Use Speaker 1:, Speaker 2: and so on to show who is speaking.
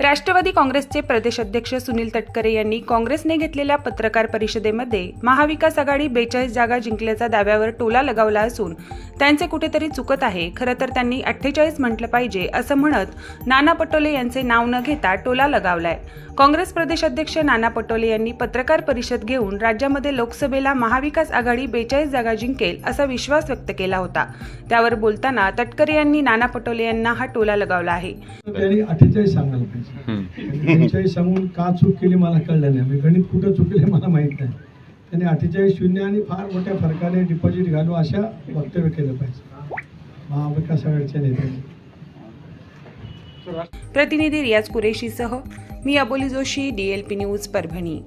Speaker 1: राष्ट्रवादी काँग्रेसचे प्रदेशाध्यक्ष सुनील तटकरे यांनी काँग्रेसने घेतलेल्या पत्रकार परिषदेमध्ये महाविकास आघाडी बेचाळीस जागा जिंकल्याचा दाव्यावर टोला लगावला असून त्यांचे कुठेतरी चुकत आहे. खरं तर त्यांनी अठ्ठेचाळीस म्हटलं पाहिजे असं म्हणत नाना पटोले यांचे नाव न घेता टोला लगावलाय. काँग्रेस प्रदेशाध्यक्ष नाना पटोले यांनी पत्रकार परिषद घेऊन राज्यामध्ये लोकसभेला महाविकास आघाडी बेचाळीस जागा जिंकेल असा विश्वास व्यक्त केला होता. त्यावर बोलताना तटकरे यांनी नाना पटोले यांना हा टोला लगावला आहे.
Speaker 2: अठ्ठेचाळीस सांगून का चूक केली मला कळलं नाही. मी गणित कुठं चुकले मला माहीत नाही. त्यांनी अठ्ठेचाळीस शून्य आणि फार मोठ्या फरकाने डिपॉझिट घालू अशा वक्तव्य केलं पाहिजे. महाविकास आघाडीच्या नेत्यांनी.
Speaker 1: प्रतिनिधी रियाज कुरेशीसह मी अबोली जोशी डीएलपी न्यूज परभणी.